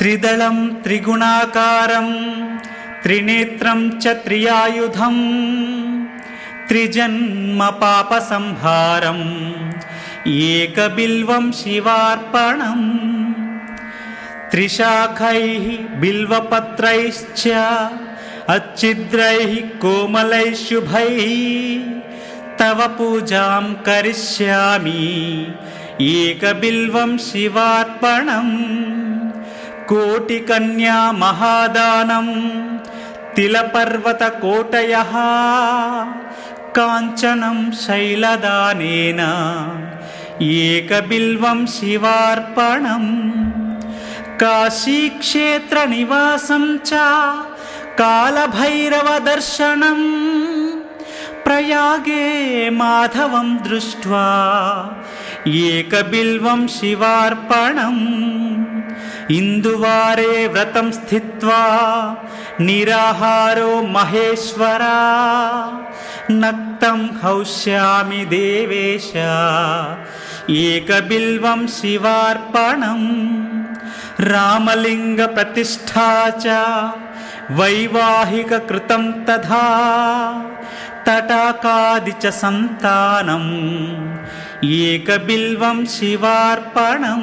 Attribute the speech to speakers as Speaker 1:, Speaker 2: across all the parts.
Speaker 1: त्रिदलं त्रिगुणाकारं त्रिनेत्रं च त्रियायुधं त्रिजन्मपापसंहारम् एकबिल्वं शिवार्पणम् त्रिशाखैः बिल्वपत्रैश्च अच्छिद्रैः कोमलैः शुभैः तव पूजां करिष्यामि एकबिल्वं शिवार्पणम्। కోటి కన్యా మహాదానం తిలపర్వత కోటయ కాంచనం శైలదానేన ఏకబిల్వం శివార్పణం కాశీక్షేత్ర నివాసం చ కాలభైరవ దర్శనం శేషయాగే మాధవం దృష్ట్వా ఏకబిల్వం శివార్పణం. ఇందువారే వ్రతం స్థిత్వా నిరాహారో మహేశ్వరా. నక్తం హౌష్యామి దేవేశ ఏకబిల్వం శివార్పణం. రామలింగ ప్రతిష్ఠా చ వైవాహిక కృతం తథా. తటాకాదిచ సంతానం ఏకబిల్వం శివార్పణం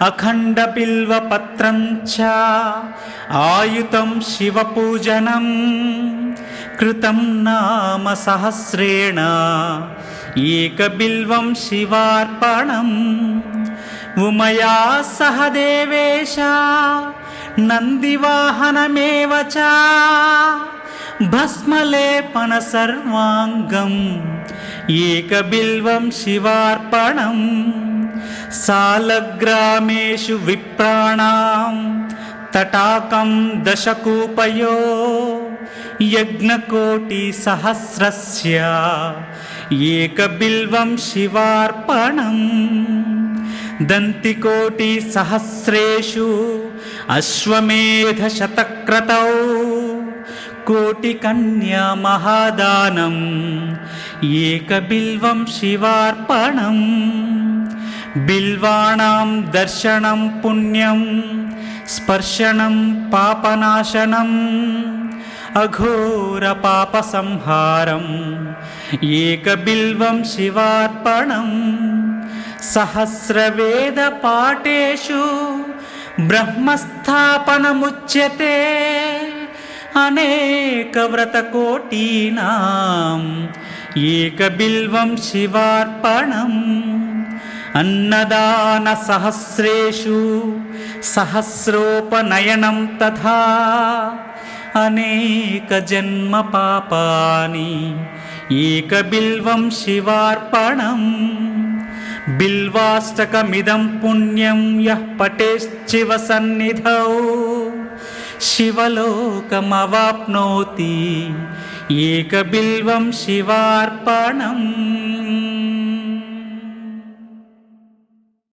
Speaker 1: అఖండబిల్వపత్రం చ ఆయుతం శివపూజనం కృతం నామ సహస్రేణ ఏకబిల్వం శివార్పణం. ఉమయా సహ దేవేశ నందివాహనమేవ చ च भस्मलेपनसर्वाङ्गम् एकबिल्वं शिवार्पणम् सालग्रामेषु विप्राणां तटाकं दशकूपयो यज्ञकोटिसहस्रस्य एकबिल्वं शिवार्पणम् दन्तिकोटिसहस्रेषु अश्वमेधशतक्रतौ కోటి కన్యా మహాదానం ఏకబిల్వం శివార్పణం. బిల్వాణాం దర్శనం పుణ్యం స్పర్శనం పాపనాశనం. అఘోర పాప సంహారం ఏకబిల్వం శివార్పణం. సహస్రవేద పాఠేషు బ్రహ్మస్థాపనముచ్యతే. अनेकव्रतकोटीनाम् एकबिल्वं शिवार्पणम् अन्नदानसहस्रेषु सहस्रोपनयनं तथा अनेकजन्मपापानि एकबिल्वं शिवार्पणम् बिल्वाष्टकमिदं पुण्यं यः पठेश्चिव सन्निधौ शिवलोकमवाप्नोति एकबिल्वं शिवार्पणम्